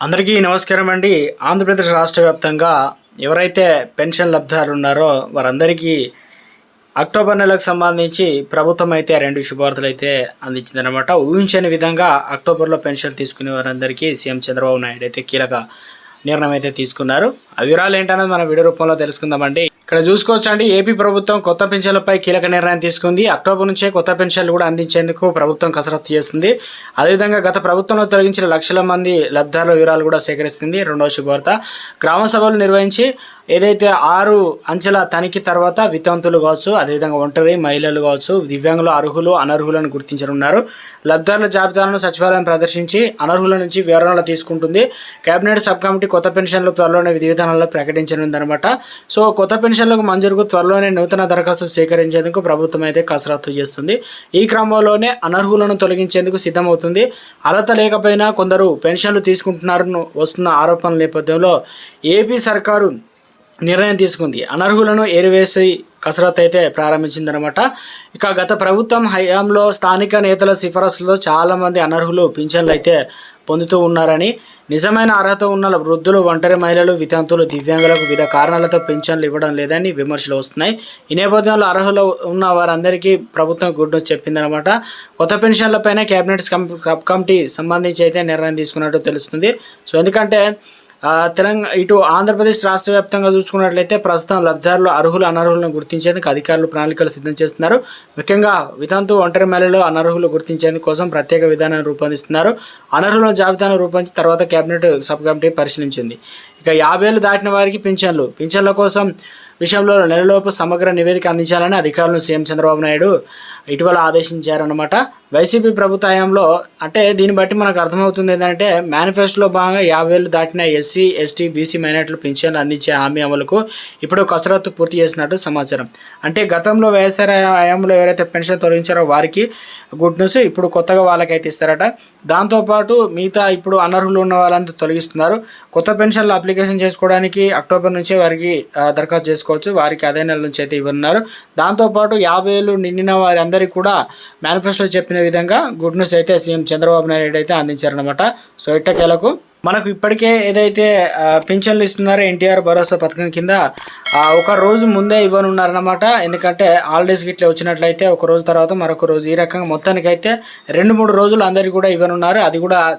అందరికీ నమస్కారం అండి. ఆంధ్రప్రదేశ్ రాష్ట్ర వ్యాప్తంగా ఎవరైతే పెన్షన్ లబ్ధారులు ఉన్నారో వారందరికీ అక్టోబర్ నెలకు సంబంధించి ప్రభుత్వం అయితే రెండు శుభార్తలు అయితే అందించిందనమాట ఊహించని విధంగా అక్టోబర్లో పెన్షన్ తీసుకునే వారందరికీ సీఎం చంద్రబాబు నాయుడు అయితే కీలక నిర్ణయం అయితే తీసుకున్నారు. ఆ వివరాలు ఏంటనేది మన వీడియో రూపంలో తెలుసుకుందామండి. ఇక్కడ చూసుకోవచ్చు అండి ఏపీ ప్రభుత్వం కొత్త పెన్షన్లపై కీలక నిర్ణయం తీసుకుంది. అక్టోబర్ నుంచే కొత్త పెన్షన్లు కూడా అందించేందుకు ప్రభుత్వం కసరత్తు చేస్తుంది. అదేవిధంగా గత ప్రభుత్వంలో తొలగించిన లక్షల మంది లబ్ధారుల వివరాలు కూడా సేకరిస్తుంది రెండవ శుభవార్త. గ్రామ సభలు నిర్వహించి ఏదైతే ఆరు అంచెల తనిఖీ తర్వాత వితంతులు కావచ్చు అదేవిధంగా ఒంటరి మహిళలు కావచ్చు దివ్యాంగులు అర్హులు అనర్హులను గుర్తించనున్నారు. లబ్ధారుల జాబితాలను సచివాలయం ప్రదర్శించి అనర్హుల నుంచి వివరణలు తీసుకుంటుంది. కేబినెట్ సబ్ కమిటీ కొత్త పెన్షన్లు త్వరలోనే విధి విధానాల్లో ప్రకటించనుందనమాట సో కొత్త పెన్షన్లకు మంజూరుకు త్వరలోనే నూతన దరఖాస్తు సేకరించేందుకు ప్రభుత్వం అయితే కసరత్తు చేస్తుంది. ఈ క్రమంలోనే అనర్హులను తొలగించేందుకు సిద్ధమవుతుంది. అర్హత లేకపోయినా కొందరు పెన్షన్లు తీసుకుంటున్నారని వస్తున్న ఆరోపణల నేపథ్యంలో ఏపీ సర్కారు నిర్ణయం తీసుకుంది. అనర్హులను ఏరివేసి కసరత్తు అయితే ప్రారంభించిందనమాట ఇక గత ప్రభుత్వం హయాంలో స్థానిక నేతల సిఫారసులతో చాలామంది అనర్హులు పింఛన్లు అయితే పొందుతూ ఉన్నారని నిజమైన అర్హత ఉన్న వృద్ధులు ఒంటరి మహిళలు వితంతులు దివ్యాంగులకు వివిధ కారణాలతో పెన్షన్లు ఇవ్వడం లేదని విమర్శలు వస్తున్నాయి. ఈ నేపథ్యంలో అర్హులు ఉన్న వారందరికీ ప్రభుత్వం గుడ్ న్యూస్ చెప్పిందనమాట కొత్త పెన్షన్లపైన కేబినెట్ సబ్ కమిటీ సంబంధించి అయితే నిర్ణయం తీసుకున్నట్టు తెలుస్తుంది. సో ఎందుకంటే తెలంగాణ ఇటు ఆంధ్రప్రదేశ్ రాష్ట్ర వ్యాప్తంగా చూసుకున్నట్లయితే ప్రస్తుతం లబ్ధిదారులు అర్హులు అనర్హులను గుర్తించేందుకు అధికారులు ప్రణాళికలు సిద్ధం చేస్తున్నారు. ముఖ్యంగా వితంతు ఒంటరి మేళలో అనర్హులు గుర్తించేందుకు కోసం ప్రత్యేక విధానాన్ని రూపొందిస్తున్నారు. అనర్హుల జాబితాను రూపొందించి తర్వాత కేబినెట్ సబ్ కమిటీ పరిశీలించింది. ఇక యాభై ఏళ్ళు దాటిన వారికి పింఛన్లు. పింఛన్ల కోసం విషయంలో నెలలోపు సమగ్ర నివేదిక అందించాలని అధికారులను సీఎం చంద్రబాబు నాయుడు ఇటీవల ఆదేశించారనమాట వైసీపీ ప్రభుత్వ అంటే దీన్ని బట్టి మనకు అర్థమవుతుంది ఏంటంటే మేనిఫెస్టోలో భాగంగా యాభై వేలు దాటిన ఎస్సీ ఎస్టీ బీసీ మైనార్టీలు పింఛన్లు అందించే హామీ అమలుకు ఇప్పుడు కసరత్తు పూర్తి చేసినట్టు సమాచారం. అంటే గతంలో వైఎస్ఆర్ హయాంలో ఎవరైతే పెన్షన్ తొలగించారో వారికి గుడ్ న్యూస్ ఇప్పుడు కొత్తగా వాళ్ళకైతే ఇస్తారట. దాంతోపాటు మిగతా ఇప్పుడు అనర్హులు ఉన్న వాళ్ళంతా తొలగిస్తున్నారు. కొత్త పెన్షన్లు అప్లికేషన్ చేసుకోవడానికి అక్టోబర్ నుంచే వారికి దరఖాస్తు చేసుకోవచ్చు. వారికి అదే నెల నుంచి అయితే ఇవ్వనున్నారు. దాంతోపాటు యాభై ఏళ్ళు నిండిన వారి అందరికీ కూడా మేనిఫెస్టోలో చెప్పిన విధంగా గుడ్ న్యూస్ అయితే సీఎం చంద్రబాబు నాయుడు అయితే అందించారనమాట సో ఇట్టకేలకు మనకు ఇప్పటికే ఏదైతే పింఛన్లు ఇస్తున్నారో ఎన్టీఆర్ భరోసా పథకం కింద ఒక రోజు ముందే ఇవ్వనున్నారనమాట ఎందుకంటే హాలిడేస్ గిట్ల వచ్చినట్లయితే ఒక రోజు తర్వాత మరొక రోజు. ఈ రకంగా మొత్తానికైతే రెండు మూడు రోజులు అందరికీ కూడా ఇవ్వనున్నారు. అది కూడా